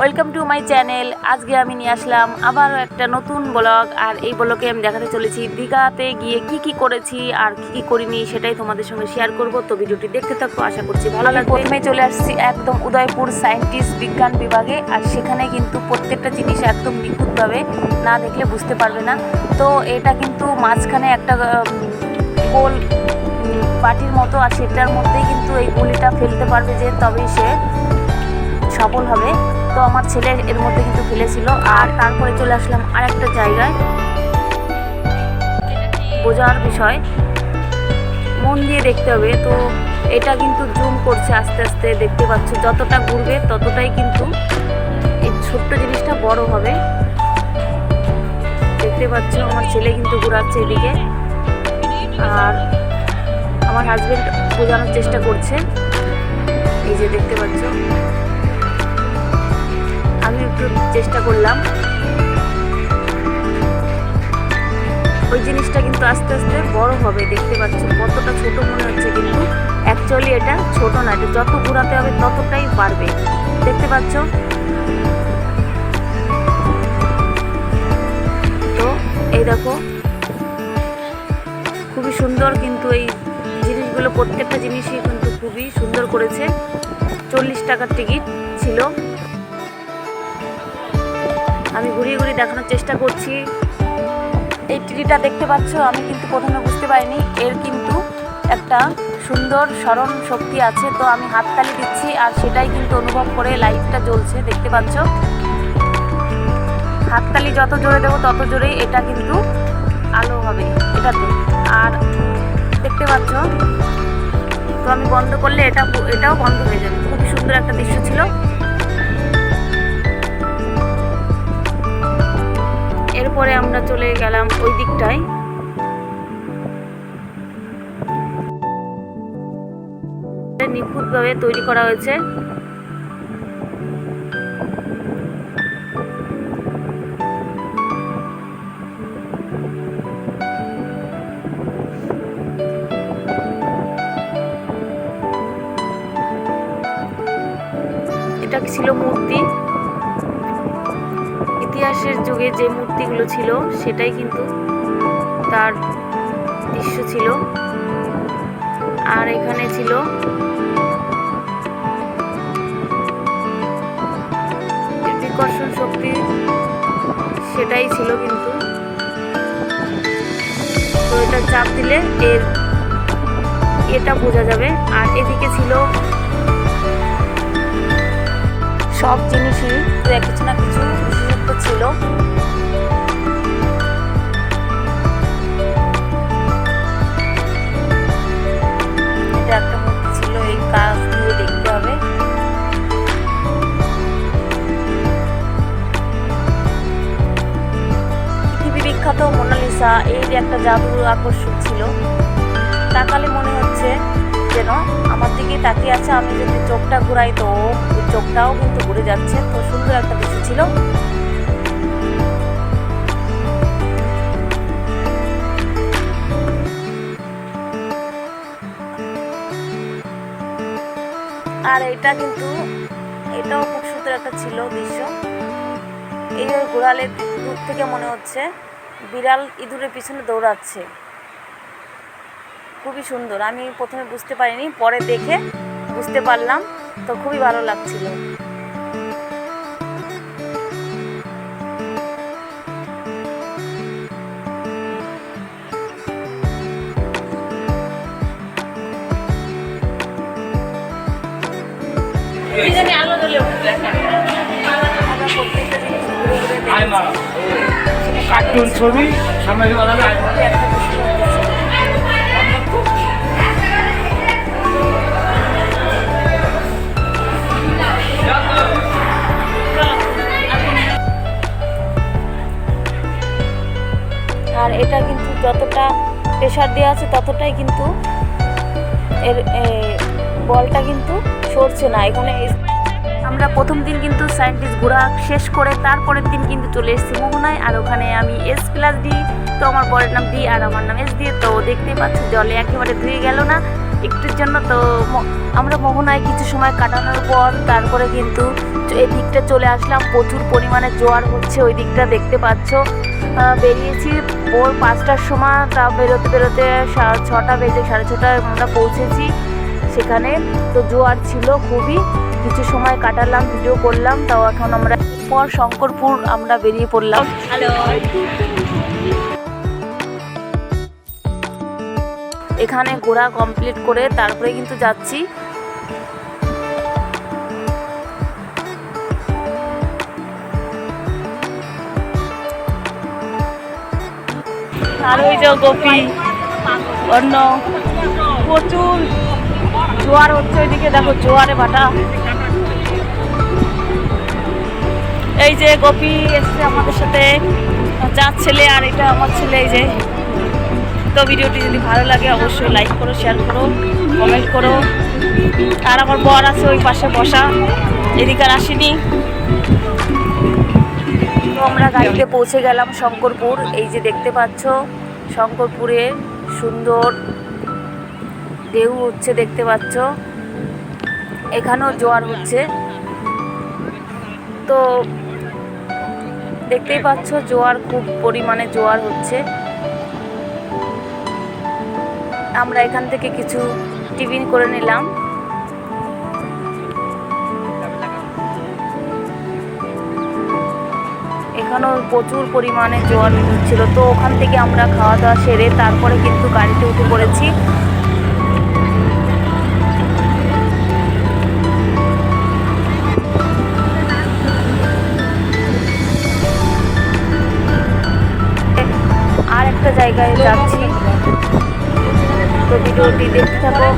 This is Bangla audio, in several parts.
ওয়েলকাম টু মাই চ্যানেল আজকে আমি নিয়ে আসলাম আবারও একটা নতুন ব্লগ আর এই ব্লগে আমি দেখাতে চলেছি দীঘাতে গিয়ে কি কি করেছি আর কি কি করিনি সেটাই তোমাদের সঙ্গে শেয়ার করব। তো ভিডিওটি দেখতে থাকো আশা করছি ভালো লাগবে। প্রথমে চলে আসছি একদম উদয়পুর সায়েন্টিস্ট বিজ্ঞান বিভাগে আর সেখানে কিন্তু প্রত্যেকটা জিনিস একদম নিখুঁতভাবে না দেখলে বুঝতে পারবে না। তো এটা কিন্তু মাঝখানে একটা গোল বাটির মতো আর সেটার মধ্যেই কিন্তু এই গুলিটা ফেলতে পারবে যে তবেই সে সফল হবে। তো আমার ছেলে এর মধ্যে কিন্তু ফেলেছিল আর তারপরে চলে আসলাম আর একটা জায়গায়। বোঝার বিষয়, মন দিয়ে দেখতে হবে। তো এটা কিন্তু জুম করছে আস্তে আস্তে, দেখতে পাচ্ছ, যতটা ঘুরবে ততটাই কিন্তু এই ছোট্ট জিনিসটা বড় হবে। দেখতে পাচ্ছ, আমার ছেলে কিন্তু ঘোরাচ্ছে এদিকে। আর আমার হাজবেন্ড বোঝানোর চেষ্টা করছে। এই যে দেখতে পাচ্ছ। একটু চেষ্টা করলাম। ওই জিনিসটা কিন্তু আস্তে আস্তে বড় হবে, দেখতে পাচ্ছ কতটা ছোট মনে হচ্ছে কিন্তু। অ্যাকচুয়ালি এটা ছোট না, এটা যত ঘোরাতে হবে ততটাই বাড়বে। দেখতে পাচ্ছ? তো এই দেখো, খুবই সুন্দর কিন্তু এই জিনিসগুলো, প্রত্যেকটা জিনিসই কিন্তু খুবই সুন্দর করেছে। চল্লিশ টাকার টিকিট ছিল। আমি ঘুরিয়ে ঘুরিয়ে দেখানোর চেষ্টা করছি। এই টিভিটা দেখতে পাচ্ছ, আমি কিন্তু প্রথমে বুঝতে পারিনি, এর কিন্তু একটা সুন্দর স্মরণ শক্তি আছে। তো আমি হাততালি দিচ্ছি আর সেটাই কিন্তু অনুভব করে লাইটটা জ্বলছে, দেখতে পাচ্ছ। হাততালি যত জোরে দেবো তত জোরেই এটা কিন্তু আলো হবে এটাতে। আর দেখতে পাচ্ছ, তো আমি বন্ধ করলে এটা, এটাও বন্ধ হয়ে যাবে। খুবই সুন্দর একটা দৃশ্য ছিল। এরপরে আমরা চলে গেলাম ওই দিকটায়। নিখুঁতভাবে তৈরি করা হয়েছে। এটা ছিল মূর্তি। ইতিহাসের যুগে যে মূর্তিগুলো ছিল, সেটাই কিন্তু তার দৃশ্য ছিল। আর এখানে ছিল বিকর্ষণ শক্তি, সেটাই ছিল কিন্তু। তো এটা চাপ দিলে এর, এটা বোঝা যাবে। আর এদিকে ছিল সব জিনিসই কিছু না কিছু। ছিল। এটা একটা মূর্তি ছিল, এই কাজ দেখতে হবে। পৃথিবী বিখ্যাত মোনালিসা, এই যে একটা জাদুর আকর্ষণ ছিল। তাকালে মনে হচ্ছে যেন আমার দিকে তাকিয়ে আছে, আমি যদি চোখটা ঘুরাই তো চোখটাও কিন্তু ঘুরে যাচ্ছে। তো সুন্দর একটা দৃশ্য ছিল। আর এটা কিন্তু, এটাও খুব সুন্দর একটা ছিল দৃশ্য এই গোড়ালের দূর থেকে মনে হচ্ছে, বিড়াল ইঁদুরের পিছনে দৌড়াচ্ছে। খুবই সুন্দর। আমি প্রথমে বুঝতে পারিনি, পরে দেখে বুঝতে পারলাম, তো খুবই ভালো লাগছিল। দেখেছি। কার্টুন ছবি, সামনে। আর এটা কিন্তু যতটা প্রেশার দেওয়া আছে ততটাই কিন্তু এর বলটা কিন্তু সরছে না এখানে আমরা প্রথম দিন কিন্তু সায়েন্টিস্ট ঘোরা শেষ করে তারপরের দিন কিন্তু চলে এসেছি মোহনায়। আর ওখানে আমি এস প্লাস ডি তো আমার বরের নাম ডি আর আমার নাম এস দিয়ে তো দেখতে পাচ্ছি জলে একেবারে ধুয়ে গেল না। একটুর জন্য তো আমরা মোহনায় কিছু সময় কাটানোর পর তারপরে কিন্তু এই দিকটা চলে আসলাম। প্রচুর পরিমাণে জোয়ার হচ্ছে, ওই দিকটা দেখতে পাচ্ছ। বেরিয়েছি ভোর পাঁচটার সময়, তা বেরোতে বেরোতে ছটা বেজে সাড়ে ছটায় আমরা পৌঁছেছি সেখানে। তো জোয়ার ছিল খুবই। কিছু সময় কাটালাম ভিডিও করলাম তাও এখন আমরা পর শঙ্করপুর আমরা বেরিয়ে পড়লাম। হ্যালো এখানে ঘোরা কমপ্লিট করে তারপরে কিন্তু যাচ্ছি। আর ওই যে গোপী অন্য। প্রচুর। জোয়ার হচ্ছে ওইদিকে দেখো জোয়ারে ভাটা। এই যে গোপী এসছে আমাদের সাথে। যার ছেলে আর এটা আমার ছেলে, এই যে। তো ভিডিওটি যদি ভালো লাগে, অবশ্যই লাইক করো শেয়ার করো কমেন্ট করো। আর আমার বর আছে ওই পাশে বসা, এদিকে আর আসেনি। তো আমরা গাড়িতে পৌঁছে গেলাম শঙ্করপুর। এই যে দেখতে পাচ্ছ, শঙ্করপুরে সুন্দর ঢেউ হচ্ছে, দেখতে পাচ্ছ। এখানেও জোয়ার হচ্ছে। তো দেখতেই পাচ্ছ, জোয়ার, খুব পরিমাণে জোয়ার হচ্ছে। আমরা এখান থেকে কিছু টিফিন করে নিলাম। এখানেও প্রচুর পরিমাণে জোয়ার ছিল তো ওখান থেকে আমরা খাওয়া দাওয়া সেরে তারপরে কিন্তু গাড়িতে উঠে পড়েছি। একটা জায়গায় যাচ্ছি। তো ভিডিওটি দেখতে থাকো।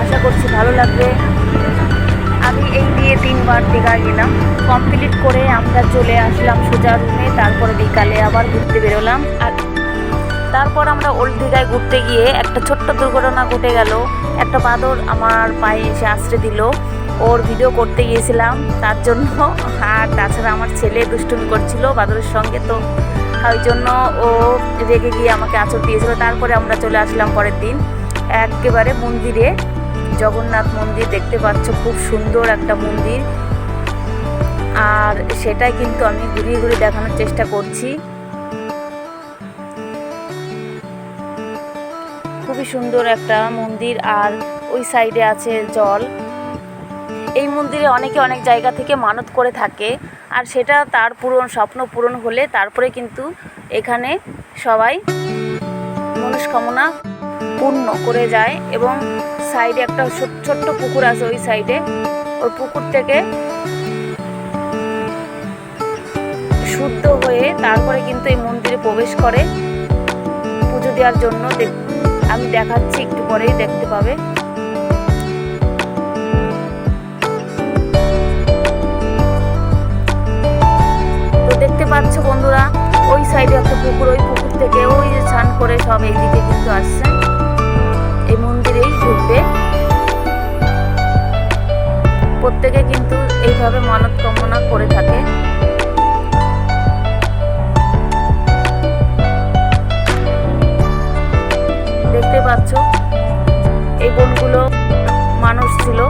আশা করছি ভালো লাগবে। আমি এই দিয়ে তিনবার দীঘা গেলাম। কমপ্লিট করে আমরা চলে আসলাম সোজা রুমে তারপরে বিকালে আবার ঘুরতে বেরোলাম। আর তারপর আমরা ওল্ড দীঘায় ঘুরতে গিয়ে একটা ছোট্ট দুর্ঘটনা ঘটে গেল। একটা বাদর আমার পায়ে এসে আশ্রে দিল। ওর ভিডিও করতে গিয়েছিলাম। তার জন্য আর তাছাড়া আমার ছেলে দুষ্টুমি করছিল বাদরের সঙ্গে। তো ওই জন্য ও রেগে গিয়ে আমাকে আঁচড় দিয়েছিল। তারপরে আমরা চলে আসলাম পরের দিন। একেবারে মন্দিরে, জগন্নাথ মন্দির দেখতে পাচ্ছ, খুব সুন্দর একটা মন্দির। আর সেটাই কিন্তু আমি ঘুরিয়ে ঘুরিয়ে দেখানোর চেষ্টা করছি। খুবই সুন্দর একটা মন্দির। আর ওই সাইডে আছে জল। এই মন্দিরে অনেকে অনেক জায়গা থেকে মানত করে থাকে আর সেটা তার পূরণ, স্বপ্ন পূরণ হলে তারপরে কিন্তু এখানে সবাই মনস্কামনা পূর্ণ করে যায় এবং সাইডে একটা ছোট- ছোট্ট পুকুর আছে ওই সাইডে। ওই পুকুর থেকে শুদ্ধ হয়ে তারপরে কিন্তু এই মন্দিরে প্রবেশ করে। পুজো দেওয়ার জন্য আমি দেখাচ্ছি, একটু পরেই দেখতে পাবে। দেখতে পাচ্ছ বন্ধুরা, ওই সাইডে একটা পুকুর, ওই পুকুর থেকে ওই যে স্নান করে সব এইদিকে কিন্তু আসছে। এই মন্দিরেই ঢুকবে। প্রত্যেকে কিন্তু এইভাবে মানত কামনা করে থাকে। দেখতে পাচ্ছ, এই বনগুলো মানুষ ছিল।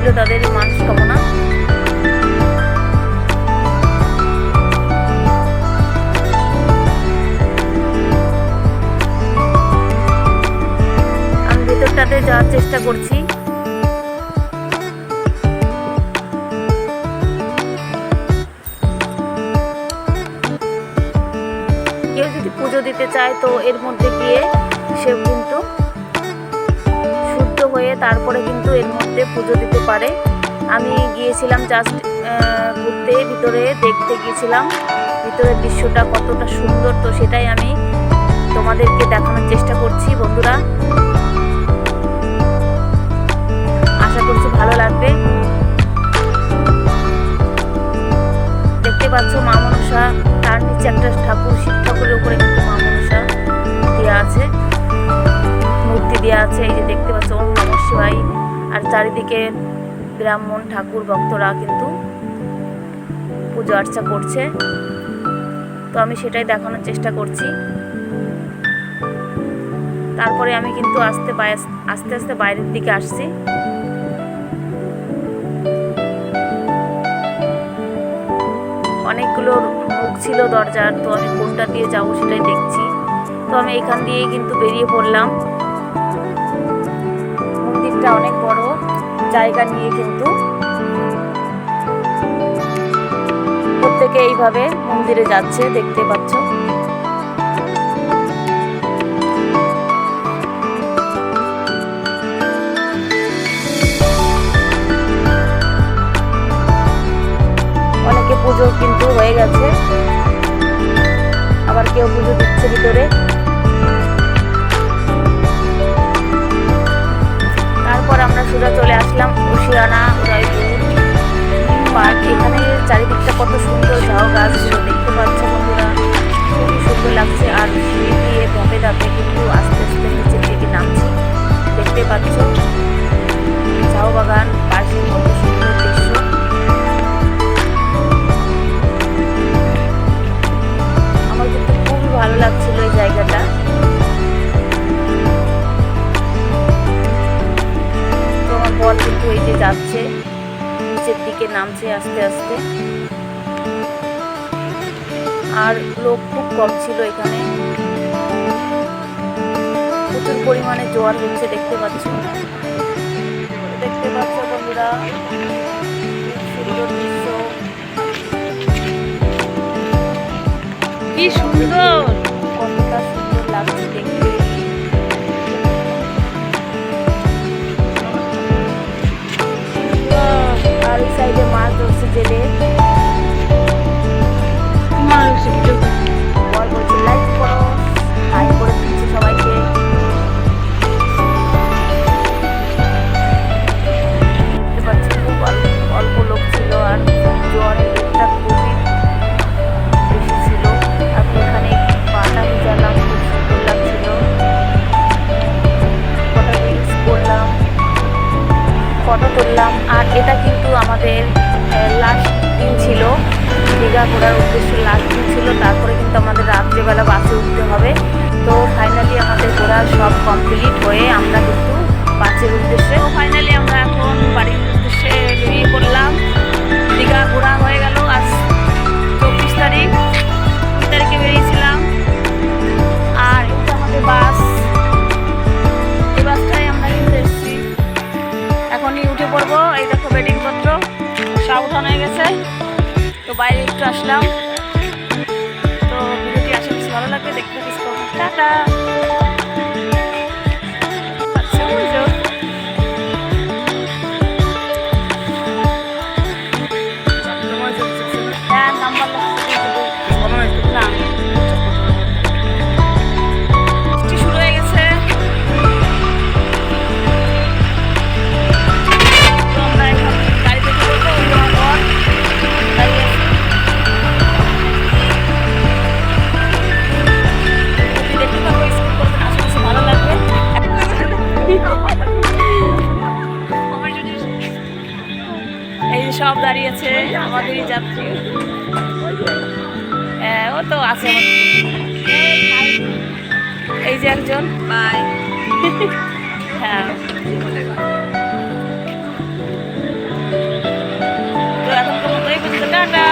ছিল তাদের মানুষ কামনা। আমি ভেতরটাতে যাওয়ার চেষ্টা করছি। কেউ যদি পুজো দিতে চায় তো এর মধ্যে গিয়ে সে কিন্তু তারপরে কিন্তু এর মধ্যে পুজো দিতে পারে। আমি গিয়েছিলাম জাস্ট ঘুরতে, ভিতরে দেখতে গিয়েছিলাম। ভিতরের দৃশ্যটা কতটা সুন্দর, তো সেটাই আমি তোমাদেরকে দেখানোর চেষ্টা করছি, বন্ধুরা। আশা করছি ভালো লাগবে। দেখতে পাচ্ছ মা মনসা, তার নিচে একটা ঠাকুর, শিব ঠাকুরের উপরে কিন্তু মা মনসা দেওয়া আছে, মূর্তি দেওয়া আছে, এই যে দেখতে ওম আর চারিদিকে ব্রাহ্মণ ঠাকুর ভক্তরা কিন্তু পুজো আর্চা করছে। তো আমি সেটাই দেখানোর চেষ্টা করছি। তারপরে আমি কিন্তু আস্তে আস্তে আস্তে বাইরের দিকে আসছি। অনেকগুলো মুখ ছিল দরজার, তো আমি কোনটা দিয়ে যাব সেটাই দেখছি। তো আমি এখান দিয়েই কিন্তু বেরিয়ে পড়লাম। মন্দিরটা অনেক বড় জায়গা নিয়ে কিন্তু প্রত্যেকে এইভাবে মন্দিরে যাচ্ছে, দেখতে পাচ্ছ। অনেকে পুজো কিন্তু হয়ে গেছে। আবার কেউ পুজো দিচ্ছে ভিতরে। আমরা সোজা চলে আসলাম উশিয়ানা, উদয়পুর পার্ক। এখানে চারিদিকটা কত সুন্দর, ঝাউ গাছ দেখতে পাচ্ছ বন্ধুরা। খুবই সুন্দর লাগছে। আর সিঁড়ি দিয়ে ধাপে ধাপে কিন্তু আস্তে আস্তে নিচের দিকে নামছে। দেখতে পাচ্ছ যাচ্ছে নিচের দিকে নামছে আস্তে আস্তে। আর লোক খুব কম ছিল এখানে। প্রচুর পরিমাণে জোয়ার হচ্ছে দেখতে পাচ্ছ। দেখতে পাচ্ছ বন্ধুরা সুন্দর দৃশ্য। কি সুন্দর! কতটা সুন্দর লাগছে দাঁড়িয়েছে আমাদেরই যাত্রী। হ্যাঁ ও তো আছে এই যে একজন, বাই। হ্যাঁ। তো এখন পর্যন্ত এই পর্যন্ত, টাটা।